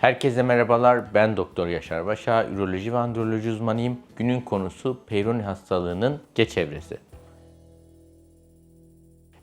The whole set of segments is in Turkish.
Herkese merhabalar. Ben Doktor Yaşar Başa, üroloji ve androloji uzmanıyım. Günün konusu Peyronie hastalığının geç evresi.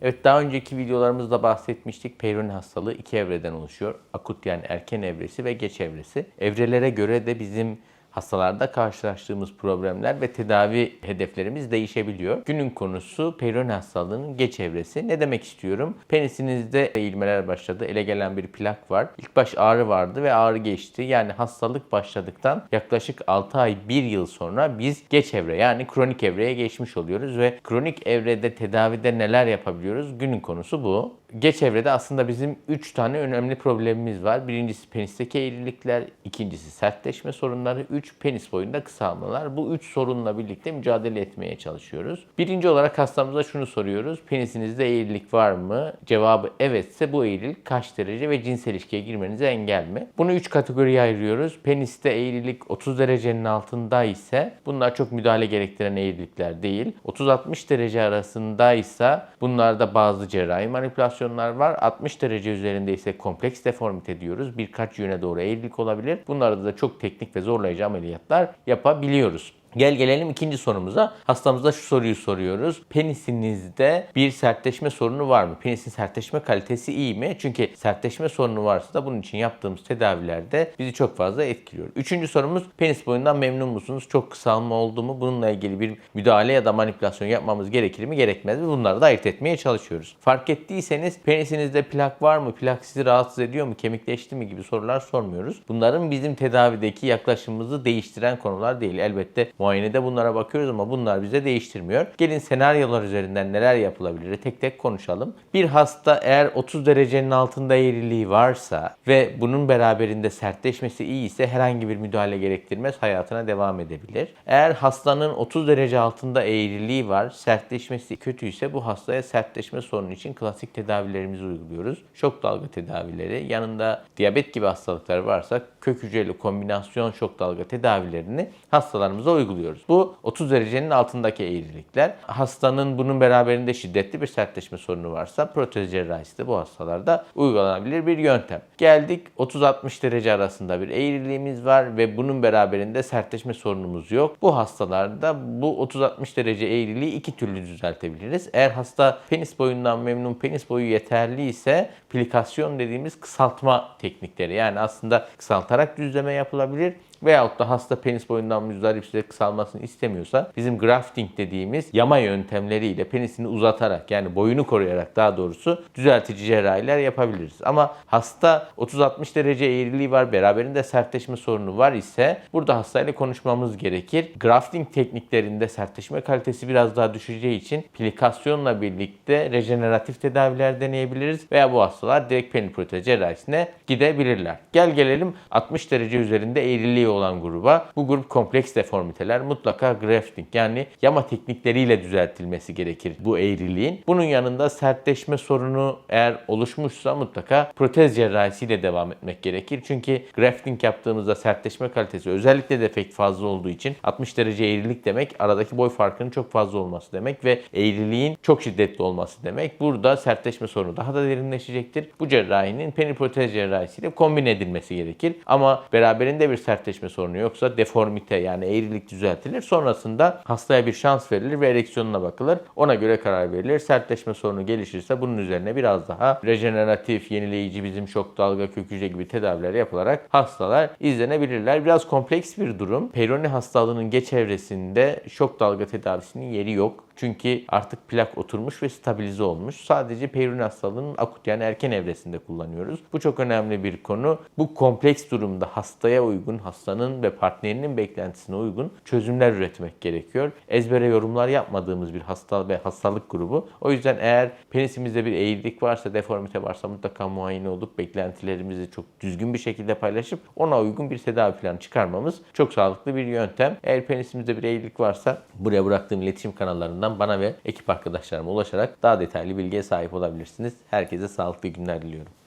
Evet daha önceki videolarımızda bahsetmiştik. Peyronie hastalığı iki evreden oluşuyor. Akut yani erken evresi ve geç evresi. Evrelere göre de bizim hastalarda karşılaştığımız problemler ve tedavi hedeflerimiz değişebiliyor. Günün konusu Peyronie hastalığının geç evresi. Ne demek istiyorum? Penisinizde eğilmeler başladı. Ele gelen bir plak var. İlk baş ağrı vardı ve ağrı geçti. Yani hastalık başladıktan yaklaşık 6 ay 1 yıl sonra biz geç evre yani kronik evreye geçmiş oluyoruz ve kronik evrede tedavide neler yapabiliyoruz? Günün konusu bu. Geç evrede aslında bizim 3 tane önemli problemimiz var. Birincisi penisteki eğrilikler, ikincisi sertleşme sorunları, 3 penis boyunda kısalmalar. Bu 3 sorunla birlikte mücadele etmeye çalışıyoruz. Birinci olarak hastamıza şunu soruyoruz. Penisinizde eğrilik var mı? Cevabı evetse bu eğrilik kaç derece ve cinsel ilişkiye girmenize engel mi? Bunu 3 kategoriye ayırıyoruz. Peniste eğrilik 30 derecenin altında ise bunlar çok müdahale gerektiren eğrilikler değil. 30-60 derece arasındaysa bunlarda bazı cerrahi manipülasyon manipülasyonlar var. 60 derece üzerinde ise kompleks deformite diyoruz. Birkaç yöne doğru eğrilik olabilir. Bunlarda da çok teknik ve zorlayıcı ameliyatlar yapabiliyoruz. Gel gelelim ikinci sorumuza. Hastamıza şu soruyu soruyoruz. Penisinizde bir sertleşme sorunu var mı? Penisin sertleşme kalitesi iyi mi? Çünkü sertleşme sorunu varsa da bunun için yaptığımız tedavilerde bizi çok fazla etkiliyor. Üçüncü sorumuz penis boyundan memnun musunuz? Çok kısalma oldu mu? Bununla ilgili bir müdahale ya da manipülasyon yapmamız gerekir mi? Gerekmez mi? Bunları da ayırt etmeye çalışıyoruz. Fark ettiyseniz penisinizde plak var mı? Plak sizi rahatsız ediyor mu? Kemikleşti mi? gibi sorular sormuyoruz. Bunların bizim tedavideki yaklaşımımızı değiştiren konular değil. Elbette muayenede bunlara bakıyoruz ama bunlar bize değiştirmiyor. Gelin senaryolar üzerinden neler yapılabilir tek tek konuşalım. Bir hasta eğer 30 derecenin altında eğriliği varsa ve bunun beraberinde sertleşmesi iyi ise herhangi bir müdahale gerektirmez hayatına devam edebilir. Eğer hastanın 30 derece altında eğriliği var, sertleşmesi kötüyse bu hastaya sertleşme sorunu için klasik tedavilerimizi uyguluyoruz. Şok dalga tedavileri, yanında diyabet gibi hastalıklar varsa kök hücreli kombinasyon şok dalga tedavilerini hastalarımıza uyguluyoruz. Bu 30 derecenin altındaki eğrilikler. Hastanın bunun beraberinde şiddetli bir sertleşme sorunu varsa protez cerrahisi de bu hastalarda uygulanabilir bir yöntem. Geldik 30-60 derece arasında bir eğriliğimiz var ve bunun beraberinde sertleşme sorunumuz yok. Bu hastalarda bu 30-60 derece eğriliği iki türlü düzeltebiliriz. Eğer hasta penis boyundan memnun, penis boyu yeterli ise plikasyon dediğimiz kısaltma teknikleri yani aslında kısaltarak düzleme yapılabilir veyahut da hasta penis boyundan müzdarip size kısalmasını istemiyorsa bizim grafting dediğimiz yama yöntemleriyle penisini uzatarak yani boyunu koruyarak daha doğrusu düzeltici cerrahiler yapabiliriz. Ama hasta 30-60 derece eğriliği var, beraberinde sertleşme sorunu var ise burada hastayla konuşmamız gerekir. Grafting tekniklerinde sertleşme kalitesi biraz daha düşeceği için plikasyonla birlikte rejeneratif tedaviler deneyebiliriz veya bu hastalar direkt peniprotez cerrahisine gidebilirler. Gel gelelim 60 derece üzerinde eğriliği olan gruba. Bu grup kompleks deformiteler mutlaka grafting yani yama teknikleriyle düzeltilmesi gerekir bu eğriliğin. Bunun yanında sertleşme sorunu eğer oluşmuşsa mutlaka protez cerrahisiyle devam etmek gerekir. Çünkü grafting yaptığımızda sertleşme kalitesi özellikle defekt fazla olduğu için 60 derece eğrilik demek aradaki boy farkının çok fazla olması demek ve eğriliğin çok şiddetli olması demek. Burada sertleşme sorunu daha da derinleşecektir. Bu cerrahinin peniprotez cerrahisiyle kombin edilmesi gerekir. Ama beraberinde bir sertleşme sorunu yoksa deformite yani eğrilik düzeltilir. Sonrasında hastaya bir şans verilir ve ereksiyonuna bakılır. Ona göre karar verilir. Sertleşme sorunu gelişirse bunun üzerine biraz daha rejeneratif, yenileyici bizim şok dalga kök hücre gibi tedaviler yapılarak hastalar izlenebilirler. Biraz kompleks bir durum. Peyronie hastalığının geç evresinde şok dalga tedavisinin yeri yok. Çünkü artık plak oturmuş ve stabilize olmuş. Sadece Peyronie hastalığının akut yani erken evresinde kullanıyoruz. Bu çok önemli bir konu. Bu kompleks durumda hastaya uygun, hastanın ve partnerinin beklentisine uygun çözümler üretmek gerekiyor. Ezbere yorumlar yapmadığımız bir hasta ve hastalık grubu. O yüzden eğer penisimizde bir eğrilik varsa, deformite varsa mutlaka muayene olup beklentilerimizi çok düzgün bir şekilde paylaşıp ona uygun bir tedavi planı çıkarmamız çok sağlıklı bir yöntem. Eğer penisimizde bir eğrilik varsa buraya bıraktığım iletişim kanallarından bana ve ekip arkadaşlarıma ulaşarak daha detaylı bilgiye sahip olabilirsiniz. Herkese sağlıklı günler diliyorum.